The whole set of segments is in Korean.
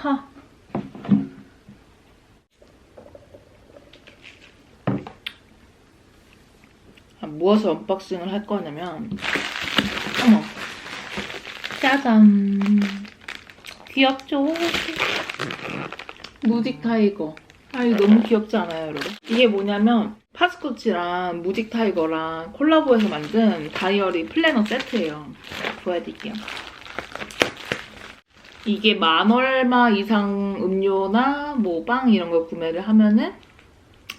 파. 아, 무엇을 언박싱을 할 거냐면, 어머, 짜잔. 귀엽죠? 무직 타이거. 아, 이거 너무 귀엽지 않아요, 여러분? 이게 뭐냐면, 파스코치랑 무직 타이거랑 콜라보해서 만든 다이어리 플래너 세트예요. 보여드릴게요. 이게 만 얼마 이상 음료나 뭐 빵 이런 걸 구매를 하면은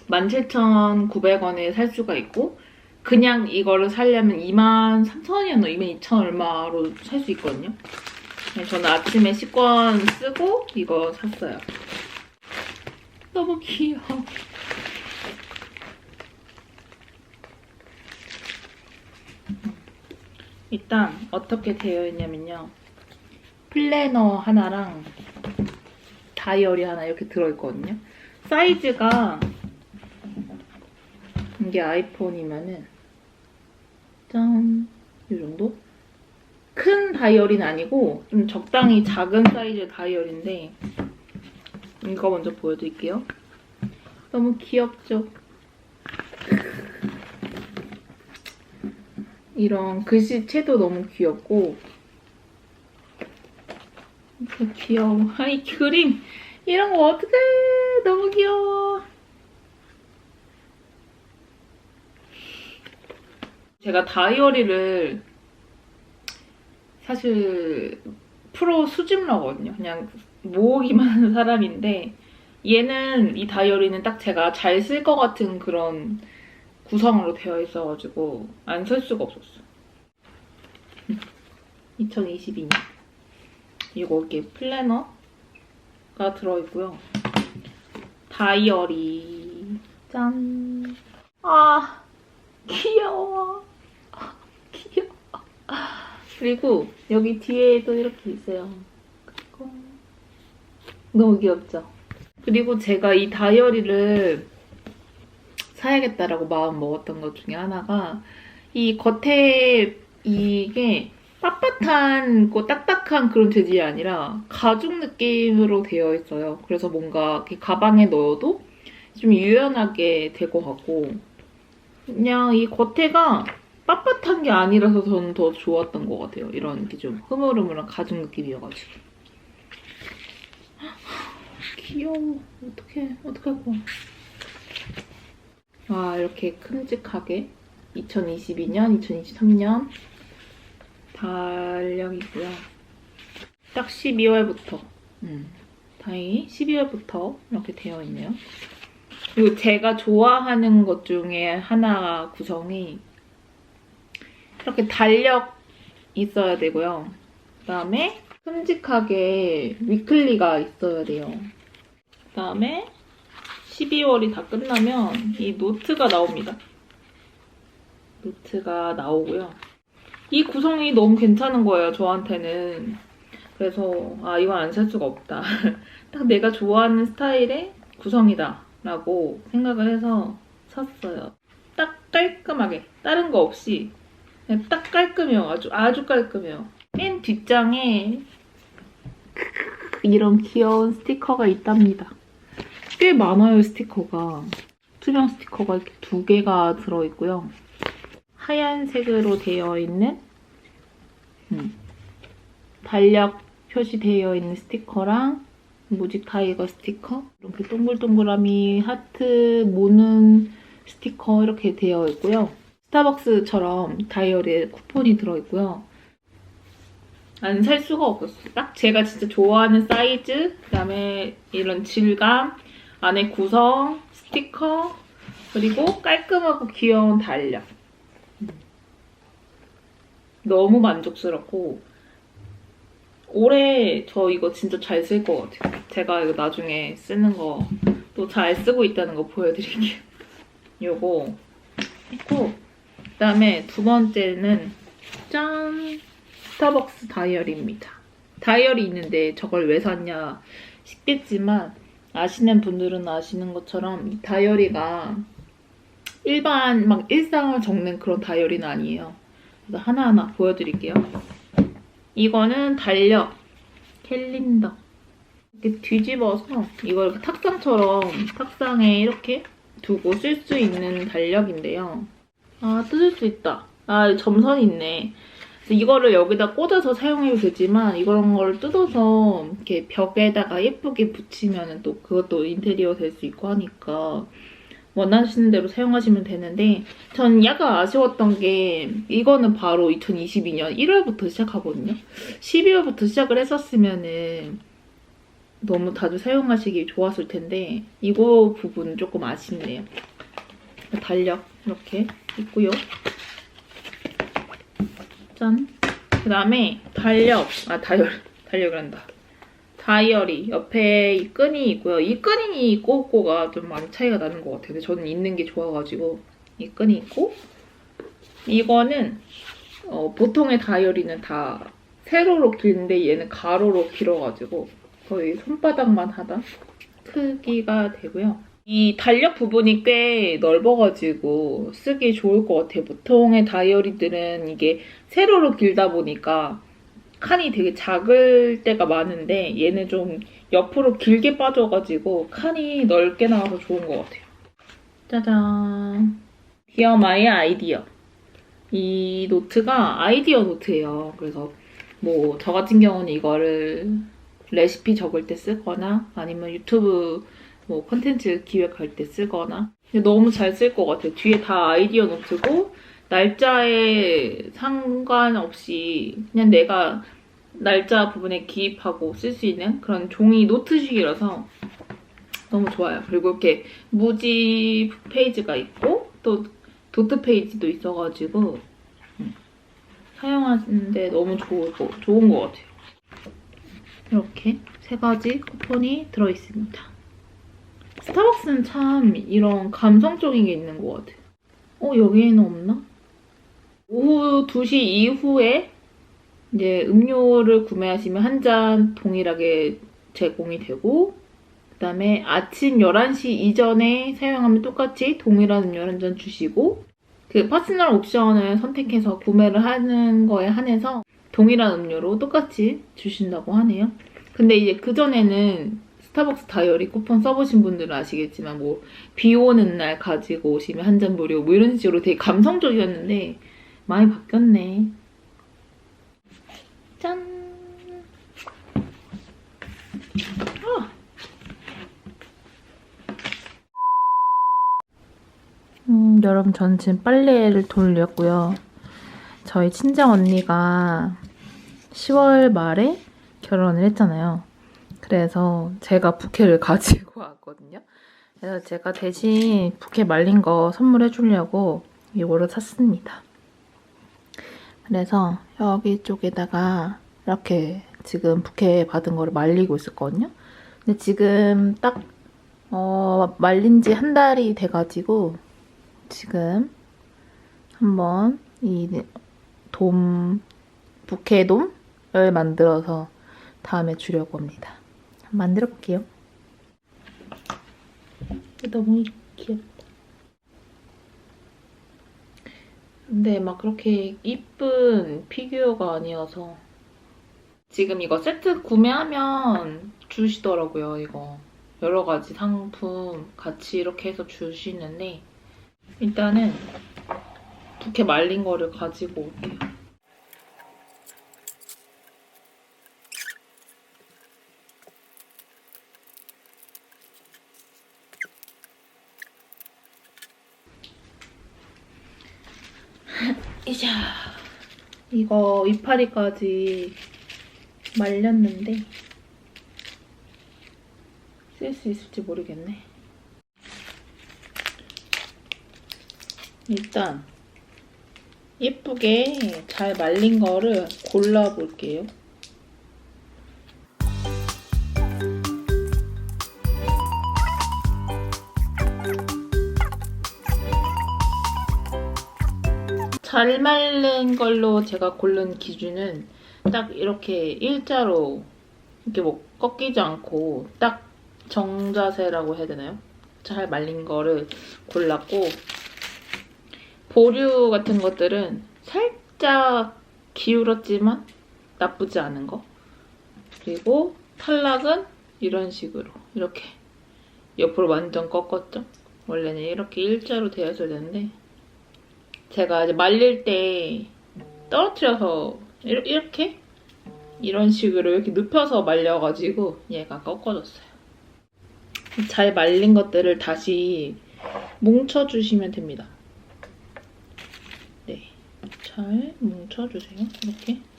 17,900원에 살 수가 있고 그냥 이거를 살려면 23,000원이었나 22,000 얼마로 살 수 있거든요. 네, 저는 아침에 식권 쓰고 이거 샀어요. 너무 귀여워. 일단 어떻게 되어 있냐면요. 플래너 하나랑 다이어리 하나 이렇게 들어있거든요. 사이즈가 이게 아이폰이면은 짠! 이 정도? 큰 다이어리는 아니고 좀 적당히 작은 사이즈의 다이어리인데 이거 먼저 보여드릴게요. 너무 귀엽죠? 이런 글씨체도 너무 귀엽고 진짜 귀여워. 아이 그림 이런 거 어떡해 너무 귀여워. 제가 다이어리를 사실 프로 수집러거든요. 그냥 모으기만 하는 사람인데 얘는 이 다이어리는 딱 제가 잘 쓸 것 같은 그런 구성으로 되어 있어가지고 안 쓸 수가 없었어. 2022년. 이거 이렇게 플래너가 들어있고요. 다이어리. 짠. 아, 귀여워. 아, 귀여워. 그리고 여기 뒤에도 이렇게 있어요. 그리고 너무 귀엽죠? 그리고 제가 이 다이어리를 사야겠다라고 마음 먹었던 것 중에 하나가 이 겉에 이게 빳빳한 고 딱딱한 그런 재질이 아니라 가죽 느낌으로 되어 있어요. 그래서 뭔가 가방에 넣어도 좀 유연하게 될 것 같고 그냥 이 겉에가 빳빳한 게 아니라서 저는 더 좋았던 것 같아요. 이런 게 좀 흐물흐물한 가죽 느낌이어가지고 귀여워. 어떡해. 어떡할 거야. 와 이렇게 큼직하게 2022년, 2023년 달력이고요. 딱 12월부터 음, 다행히 12월부터 이렇게 되어 있네요. 그리고 제가 좋아하는 것 중에 하나 구성이 이렇게 달력 있어야 되고요. 그 다음에 큼직하게 위클리가 있어야 돼요. 그 다음에 12월이 다 끝나면 이 노트가 나옵니다. 노트가 나오고요. 이 구성이 너무 괜찮은 거예요, 저한테는. 그래서 아 이건 안 살 수가 없다. 딱 내가 좋아하는 스타일의 구성이다 라고 생각을 해서 샀어요. 딱 깔끔하게 다른 거 없이 그냥 딱 깔끔해요. 아주 아주 깔끔해요. 맨 뒷장에 이런 귀여운 스티커가 있답니다. 꽤 많아요, 스티커가. 투명 스티커가 이렇게 두 개가 들어있고요. 하얀색으로 되어 있는 음, 달력 표시되어 있는 스티커랑 무직 타이거 스티커 이렇게 동글동글함이 하트 모는 스티커 이렇게 되어 있고요. 스타벅스처럼 다이어리에 쿠폰이 들어있고요. 안 살 수가 없었어요. 딱 제가 진짜 좋아하는 사이즈, 그다음에 이런 질감, 안에 구성, 스티커, 그리고 깔끔하고 귀여운 달력. 너무 만족스럽고 올해 저 이거 진짜 잘 쓸 것 같아요. 제가 이거 나중에 쓰는 거 또 잘 쓰고 있다는 거 보여드릴게요. 요거 있고 그다음에 두 번째는 짠 스타벅스 다이어리입니다. 다이어리 있는데 저걸 왜 샀냐 싶겠지만 아시는 분들은 아시는 것처럼 이 다이어리가 일반 막 일상을 적는 그런 다이어리는 아니에요. 하나하나 보여드릴게요. 이거는 달력 캘린더 이렇게 뒤집어서 이걸 탁상처럼 탁상에 이렇게 두고 쓸 수 있는 달력인데요. 아 뜯을 수 있다. 아 점선이 있네. 이거를 여기다 꽂아서 사용해도 되지만 이런 걸 뜯어서 이렇게 벽에다가 예쁘게 붙이면 또 그것도 인테리어 될 수 있고 하니까 원하시는 대로 사용하시면 되는데 전 약간 아쉬웠던 게 이거는 바로 2022년 1월부터 시작하거든요. 12월부터 시작을 했었으면은 너무 자주 사용하시기 좋았을 텐데 이거 부분 조금 아쉽네요. 달력 이렇게 있고요. 짠. 그 다음에 달력, 아 다이어리, 달력이란다. 다이어리 옆에 이 끈이 있고요. 이 끈이 꽂고가 좀 많이 차이가 나는 것 같아요. 저는 있는 게 좋아가지고 이 끈이 있고 이거는 어, 보통의 다이어리는 다 세로로 길는데 얘는 가로로 길어가지고 거의 손바닥만 하다 크기가 되고요. 이 달력 부분이 꽤 넓어가지고 쓰기 좋을 것 같아요. 보통의 다이어리들은 이게 세로로 길다 보니까 칸이 되게 작을 때가 많은데 얘는 좀 옆으로 길게 빠져가지고 칸이 넓게 나와서 좋은 것 같아요. 짜잔. 디어 마이 아이디어. 이 노트가 아이디어 노트예요. 그래서 뭐 저 같은 경우는 이거를 레시피 적을 때 쓰거나 아니면 유튜브 뭐 콘텐츠 기획할 때 쓰거나 너무 잘 쓸 것 같아요. 뒤에 다 아이디어 노트고 날짜에 상관없이 그냥 내가 날짜 부분에 기입하고 쓸 수 있는 그런 종이 노트식이라서 너무 좋아요. 그리고 이렇게 무지 페이지가 있고 또 도트 페이지도 있어가지고 음, 사용하는데 너무 좋고, 좋은 것 같아요. 이렇게 세 가지 쿠폰이 들어있습니다. 스타벅스는 참 이런 감성적인 게 있는 것 같아요. 어, 여기에는 없나? 오후 2시 이후에 이제 음료를 구매하시면 한 잔 동일하게 제공이 되고 그 다음에 아침 11시 이전에 사용하면 똑같이 동일한 음료 한 잔 주시고 그 퍼스널 옵션을 선택해서 구매를 하는 거에 한해서 동일한 음료로 똑같이 주신다고 하네요. 근데 이제 그전에는 스타벅스 다이어리 쿠폰 써보신 분들은 아시겠지만 뭐 비 오는 날 가지고 오시면 한 잔 무료 뭐 이런 식으로 되게 감성적이었는데 많이 바뀌었네. 짠! 아! 음, 여러분, 저는 지금 빨래를 돌렸고요. 저희 친정 언니가 10월 말에 결혼을 했잖아요. 그래서 제가 부케를 가지고 왔거든요. 그래서 제가 대신 부케 말린 거 선물해 주려고 이거를 샀습니다. 그래서 여기 쪽에다가 이렇게 지금 부케 받은 거를 말리고 있었거든요. 근데 지금 딱 어, 말린 지 한 달이 돼가지고 지금 한번 이 돔, 부케돔을 만들어서 다음에 주려고 합니다. 만들어 볼게요. 너무 귀엽다. 근데 막 그렇게 이쁜 피규어가 아니어서 지금 이거 세트 구매하면 주시더라고요, 이거. 여러 가지 상품 같이 이렇게 해서 주시는데 일단은 부케 말린 거를 가지고 올게요. 이자 이거 이파리까지 말렸는데 쓸 수 있을지 모르겠네. 일단 예쁘게 잘 말린 거를 골라 볼게요. 잘 말린 걸로 제가 고른 기준은 딱 이렇게 일자로 이렇게 뭐 꺾이지 않고 딱 정자세라고 해야 되나요? 잘 말린 거를 골랐고 보류 같은 것들은 살짝 기울었지만 나쁘지 않은 거 그리고 탈락은 이런 식으로 이렇게 옆으로 완전 꺾었죠? 원래는 이렇게 일자로 되었어야 되는데 제가 이제 말릴 때 떨어뜨려서 이렇게 이런 식으로 이렇게 눕혀서 말려가지고 얘가 꺾어졌어요. 잘 말린 것들을 다시 뭉쳐주시면 됩니다. 네, 잘 뭉쳐주세요. 이렇게.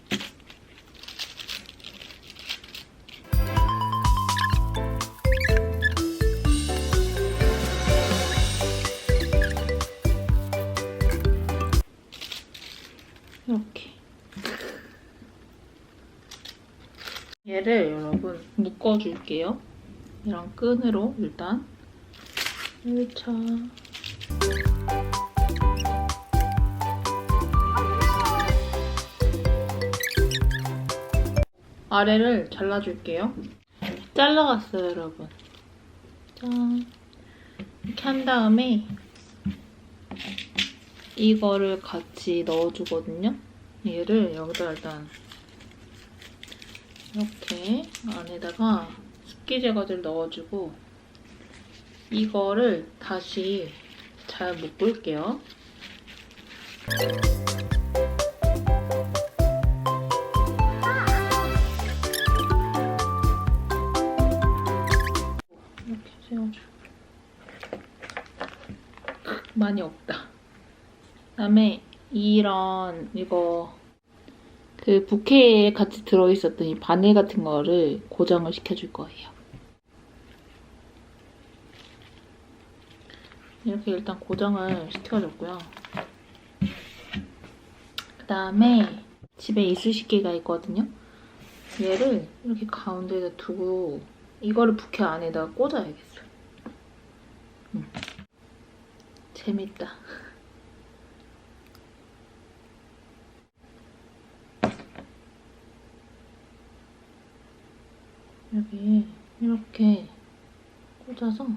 얘를 여러분 묶어줄게요. 이런 끈으로 일단 1차 아래를 잘라줄게요. 잘라갔어요, 여러분. 짠. 이렇게 한 다음에 이거를 같이 넣어주거든요. 얘를 여기다 일단 이렇게 안에다가 습기 제거제를 넣어주고 이거를 다시 잘 묶을게요. 이렇게 세워줘. 많이 없다. 그 다음에 이런 이거 그 부케에 같이 들어있었던 이 바늘 같은 거를 고정을 시켜줄 거예요. 이렇게 일단 고정을 시켜줬고요. 그 다음에 집에 이쑤시개가 있거든요. 얘를 이렇게 가운데에다 두고 이거를 부케 안에다 꽂아야겠어. 음. 재밌다. 여기 이렇게 꽂아서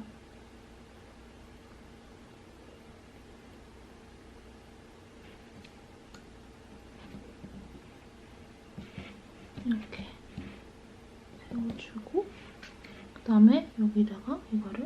이렇게 세워주고 그 다음에 여기다가 이거를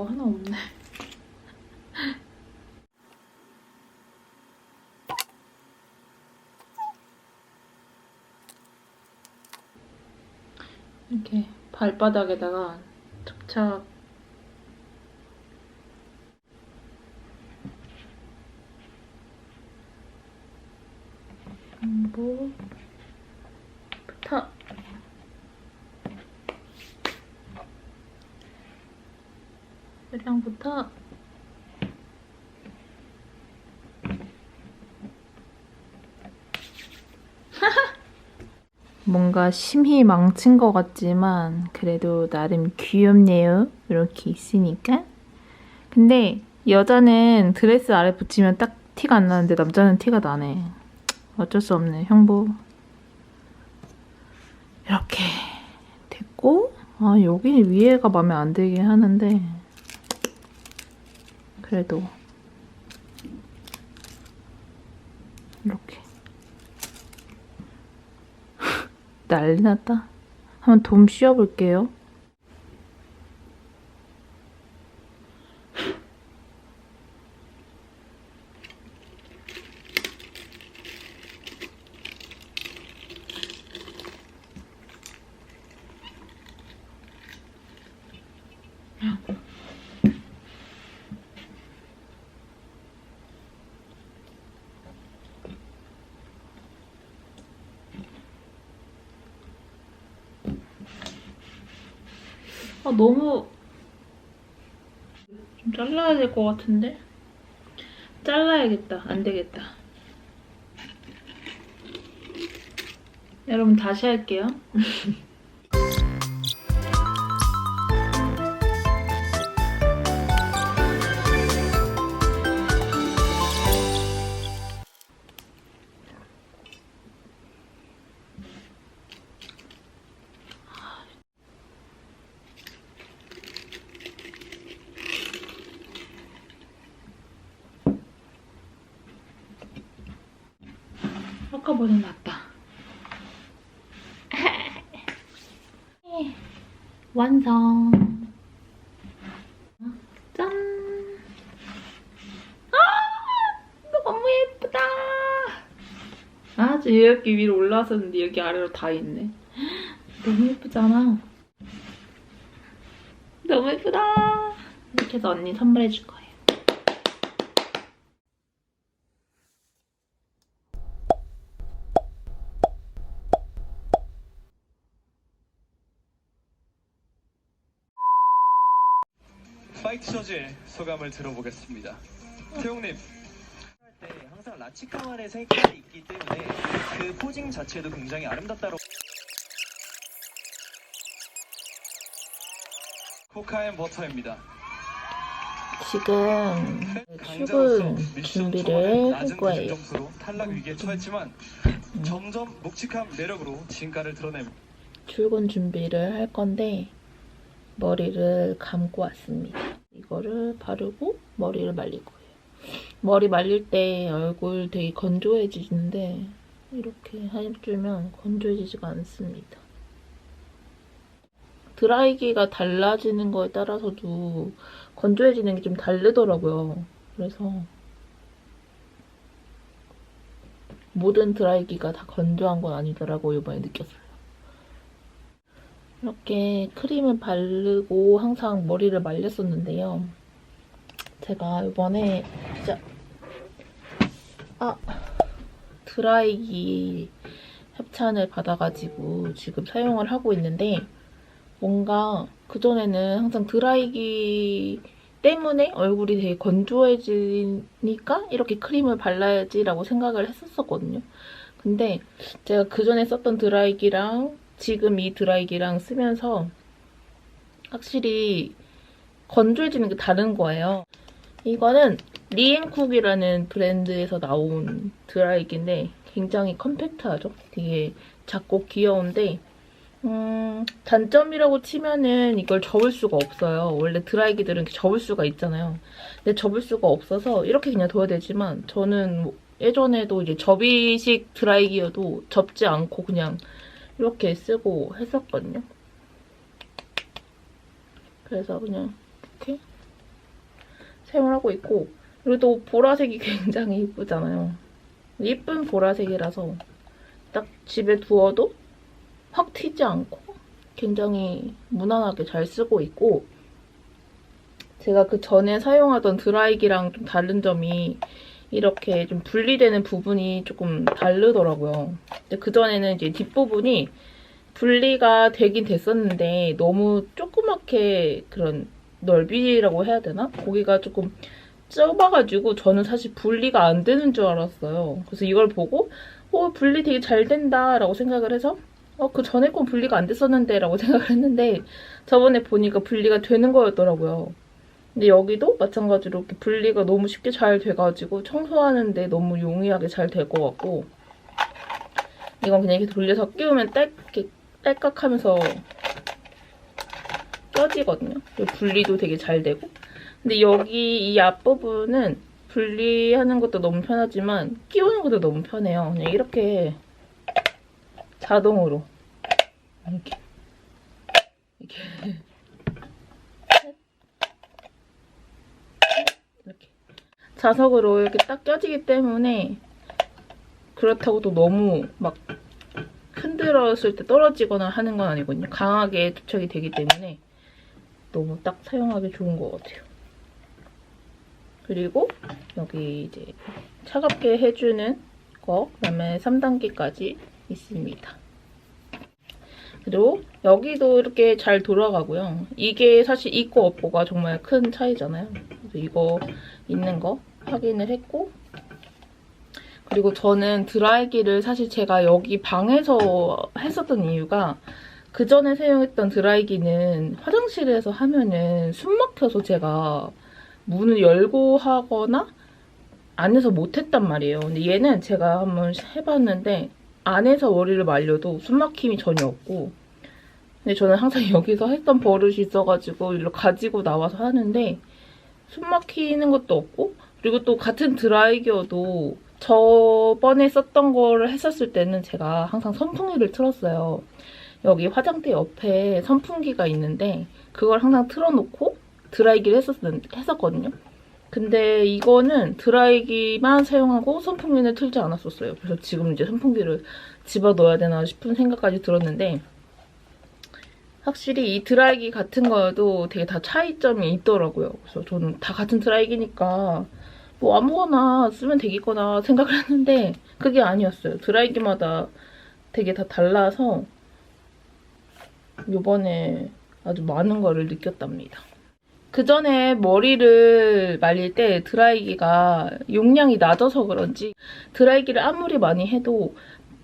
뭐 하나 없네. 이렇게 발바닥에다가 착착 뭐 부터 소량부터 뭔가 심히 망친 것 같지만 그래도 나름 귀엽네요. 이렇게 있으니까. 근데 여자는 드레스 아래 붙이면 딱 티가 안 나는데 남자는 티가 나네. 어쩔 수 없네. 형부. 이렇게 됐고 아 여기 위에가 마음에 안 들긴 하는데 그래도 이렇게 난리 났다. 한번 돔 씌워볼게요. 아 너무 좀 잘라야 될 것 같은데? 잘라야겠다. 안 되겠다. 여러분 다시 할게요 아주 이렇게 위로 올라왔었는데 여기 아래로 다 있네 너무 예쁘잖아 너무 예쁘다 이렇게 해서 언니 선물해 줄 거예요 파이트 저지의 소감을 들어보겠습니다. 태용님. 라치카만의 색깔이 있기 때문에 그 포징 자체도 굉장히 아름답다고. 코카인 버터입니다. 지금 출근 준비를 할 거예요. 탈락 위기에 처했지만 점점 묵직한 매력으로 진가를 드러냅니다. 출근 준비를 할 건데 머리를 감고 왔습니다. 이거를 바르고 머리를 거예요. 머리 말릴 때 얼굴 되게 건조해지는데 이렇게 해주면 건조해지지가 않습니다. 드라이기가 달라지는 거에 따라서도 건조해지는 게 좀 다르더라고요. 그래서 모든 드라이기가 다 건조한 건 아니더라고 이번에 느꼈어요. 이렇게 크림을 바르고 항상 머리를 말렸었는데요. 제가 이번에 진짜 아 드라이기 협찬을 받아가지고 지금 사용을 하고 있는데 뭔가 그전에는 항상 드라이기 때문에 얼굴이 되게 건조해지니까 이렇게 크림을 발라야지라고 생각을 했었거든요. 근데 제가 그전에 썼던 드라이기랑 지금 이 드라이기랑 쓰면서 확실히 건조해지는 게 다른 거예요. 이거는 리앤쿡이라는 브랜드에서 나온 드라이기인데 굉장히 컴팩트하죠. 되게 작고 귀여운데 음, 단점이라고 치면은 이걸 접을 수가 없어요. 원래 드라이기들은 접을 수가 있잖아요. 근데 접을 수가 없어서 이렇게 그냥 둬야 되지만 저는 뭐 예전에도 이제 접이식 드라이기여도 접지 않고 그냥 이렇게 쓰고 했었거든요. 그래서 그냥 이렇게 사용을 하고 있고 그리고 또 보라색이 굉장히 이쁘잖아요. 예쁜 보라색이라서 딱 집에 두어도 확 튀지 않고 굉장히 무난하게 잘 쓰고 있고 제가 그 전에 사용하던 드라이기랑 좀 다른 점이 이렇게 좀 분리되는 부분이 조금 다르더라고요. 근데 그전에는 이제 뒷부분이 분리가 되긴 됐었는데 너무 조그맣게 그런 넓이라고 해야 되나? 거기가 조금 좁아가지고 저는 사실 분리가 안 되는 줄 알았어요. 그래서 이걸 보고 어, 분리 되게 잘 된다라고 생각을 해서 어, 그 전에 건 분리가 안 됐었는데 라고 생각을 했는데 저번에 보니까 분리가 되는 거였더라고요. 근데 여기도 마찬가지로 이렇게 분리가 너무 쉽게 잘 돼가지고 청소하는데 너무 용이하게 잘 될 것 같고 이건 그냥 이렇게 돌려서 끼우면 딸, 이렇게 딸깍하면서 껴지거든요. 분리도 되게 잘 되고 근데 여기 이 앞부분은 분리하는 것도 너무 편하지만 끼우는 것도 너무 편해요. 그냥 이렇게 자동으로 이렇게 이렇게 이렇게 자석으로 이렇게 딱 껴지기 때문에 그렇다고 또 너무 막 흔들었을 때 떨어지거나 하는 건 아니거든요. 강하게 투척이 되기 때문에 너무 딱 사용하기 좋은 것 같아요. 그리고 여기 이제 차갑게 해주는 거, 그 다음에 3단계까지 있습니다. 그리고 여기도 이렇게 잘 돌아가고요. 이게 사실 있고 없고가 정말 큰 차이잖아요. 이거 있는 거 확인을 했고 그리고 저는 드라이기를 사실 제가 여기 방에서 했었던 이유가 그 전에 사용했던 드라이기는 화장실에서 하면은 숨 막혀서 제가 문을 열고 하거나 안에서 못했단 말이에요. 근데 얘는 제가 한번 해봤는데 안에서 머리를 말려도 숨 막힘이 전혀 없고 근데 저는 항상 여기서 했던 버릇이 있어가지고 이걸 가지고 나와서 하는데 숨 막히는 것도 없고 그리고 또 같은 드라이기여도 저번에 썼던 거를 했었을 때는 제가 항상 선풍기를 틀었어요. 여기 화장대 옆에 선풍기가 있는데 그걸 항상 틀어놓고 드라이기를 했었, 했었거든요. 근데 이거는 드라이기만 사용하고 선풍기는 틀지 않았었어요. 그래서 지금 이제 선풍기를 집어넣어야 되나 싶은 생각까지 들었는데 확실히 이 드라이기 같은 거여도 되게 다 차이점이 있더라고요. 그래서 저는 다 같은 드라이기니까 뭐 아무거나 쓰면 되겠거나 생각을 했는데 그게 아니었어요. 드라이기마다 되게 다 달라서 요번에 아주 많은 거를 느꼈답니다. 그 전에 머리를 말릴 때 드라이기가 용량이 낮아서 그런지 드라이기를 아무리 많이 해도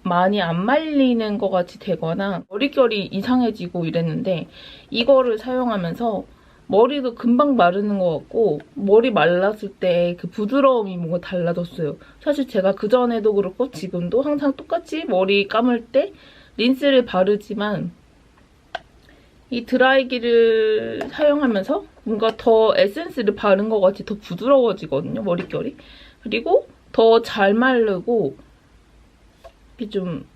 많이 안 말리는 것 같이 되거나 머릿결이 이상해지고 이랬는데 이거를 사용하면서 머리도 금방 마르는 것 같고 머리 말랐을 때 그 부드러움이 뭔가 달라졌어요. 사실 제가 그전에도 그렇고 지금도 항상 똑같이 머리 감을 때 린스를 바르지만 이 드라이기를 사용하면서 뭔가 더 에센스를 바른 것 같이 더 부드러워지거든요, 머릿결이. 그리고 더 잘 마르고 이게 좀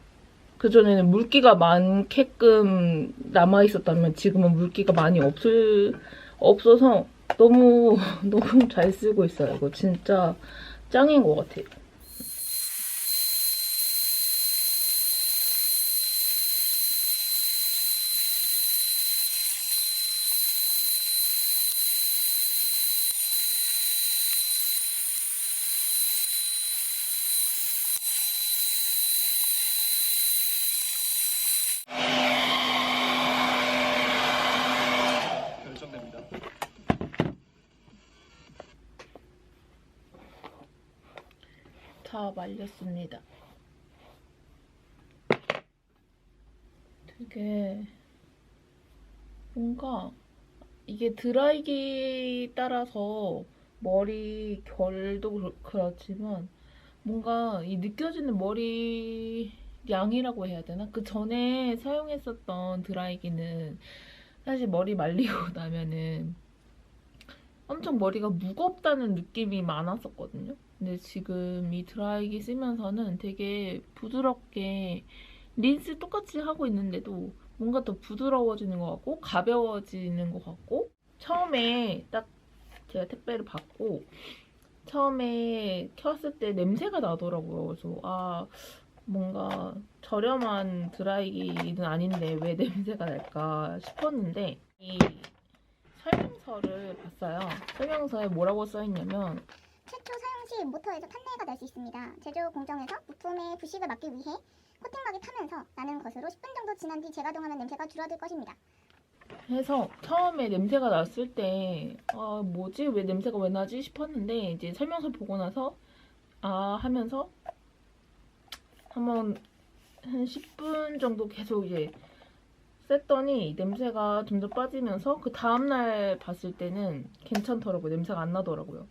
그전에는 물기가 많게끔 남아있었다면 지금은 물기가 많이 없을, 없어서 너무, 너무 잘 쓰고 있어요. 이거 진짜 짱인 것 같아요. 다 말렸습니다. 되게 뭔가 이게 드라이기 따라서 머리 결도 그렇- 그렇지만 뭔가 이 느껴지는 머리 양이라고 해야 되나? 그 전에 사용했었던 드라이기는 사실 머리 말리고 나면은 엄청 머리가 무겁다는 느낌이 많았었거든요. 근데 지금 이 드라이기 쓰면서는 되게 부드럽게 린스 똑같이 하고 있는데도 뭔가 더 부드러워지는 것 같고 가벼워지는 것 같고 처음에 딱 제가 택배를 받고 처음에 켰을 때 냄새가 나더라고요. 그래서 아 뭔가 저렴한 드라이기는 아닌데 왜 냄새가 날까 싶었는데 이 설명서를 봤어요. 설명서에 뭐라고 써있냐면 최초 사 모터에서 탄내가 날수 있습니다. 제조 공정에서 부품의 부식을 막기 위해 코팅막이 타면서 나는 것으로 10분 정도 지난 뒤 재가동하면 냄새가 줄어들 것입니다. 해서 처음에 냄새가 났을 때, 아, 뭐지? 왜 냄새가 왜 나지? 싶었는데, 이제 설명서 보고 나서, 아, 하면서, 한번, 한 10분 정도 계속 이제, 쐈더니, 냄새가 점점 빠지면서, 그 다음날 봤을 때는 괜찮더라고요. 냄새가 안 나더라고요.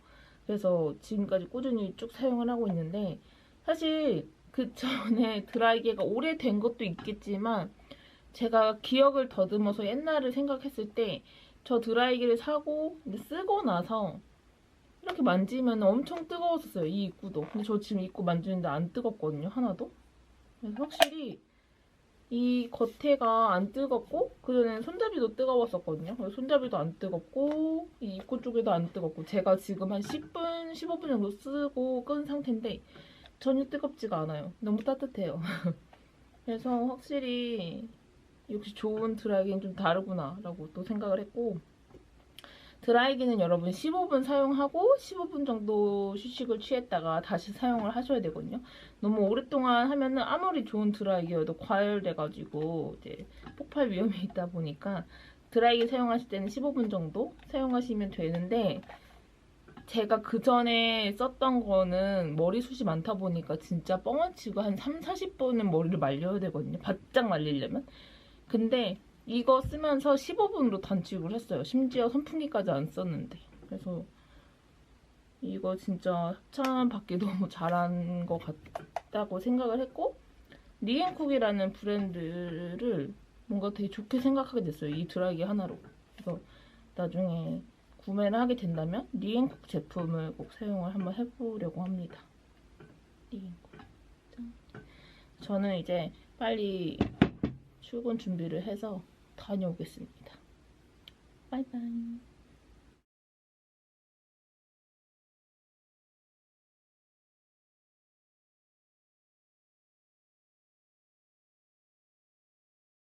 그래서 지금까지 꾸준히 쭉 사용을 하고 있는데, 사실, 그 전에 드라이기가 오래된 것도 있겠지만, 제가 기억을 더듬어서 옛날을 생각했을 때 저 드라이기를 사고 쓰고 나서 이렇게 만지면 엄청 뜨거웠었어요 이 입구도. 근데 저 지금 입구 만지는데 안 뜨겁거든요 하나도. 그래서 확실히 이 겉에가 안 뜨겁고 그전에는 손잡이도 뜨거웠었거든요. 손잡이도 안 뜨겁고 이 입구 쪽에도 안 뜨겁고 제가 지금 한 10분, 15분 정도 쓰고 끈 상태인데 전혀 뜨겁지가 않아요. 너무 따뜻해요. 그래서 확실히 역시 좋은 드라이기는 좀 다르구나 라고 또 생각을 했고 드라이기는 여러분 15분 사용하고 15분 정도 휴식을 취했다가 다시 사용을 하셔야 되거든요. 너무 오랫동안 하면은 아무리 좋은 드라이기여도 과열돼가지고 이제 폭발 위험이 있다 보니까 드라이기 사용하실 때는 15분 정도 사용하시면 되는데 제가 그 전에 썼던 거는 머리숱이 많다 보니까 진짜 뻥을 치고 한 3, 40분은 머리를 말려야 되거든요. 바짝 말리려면. 근데 이거 쓰면서 15분으로 단축을 했어요. 심지어 선풍기까지 안 썼는데. 그래서 이거 진짜 협찬 받기 너무 잘한 것 같다고 생각을 했고 리앤쿡이라는 브랜드를 뭔가 되게 좋게 생각하게 됐어요. 이 드라이기 하나로. 그래서 나중에 구매를 하게 된다면 리앤쿡 제품을 꼭 사용을 한번 해보려고 합니다. 리앤쿡. 짠. 저는 이제 빨리 출근 준비를 해서 다녀오겠습니다. 바이바이.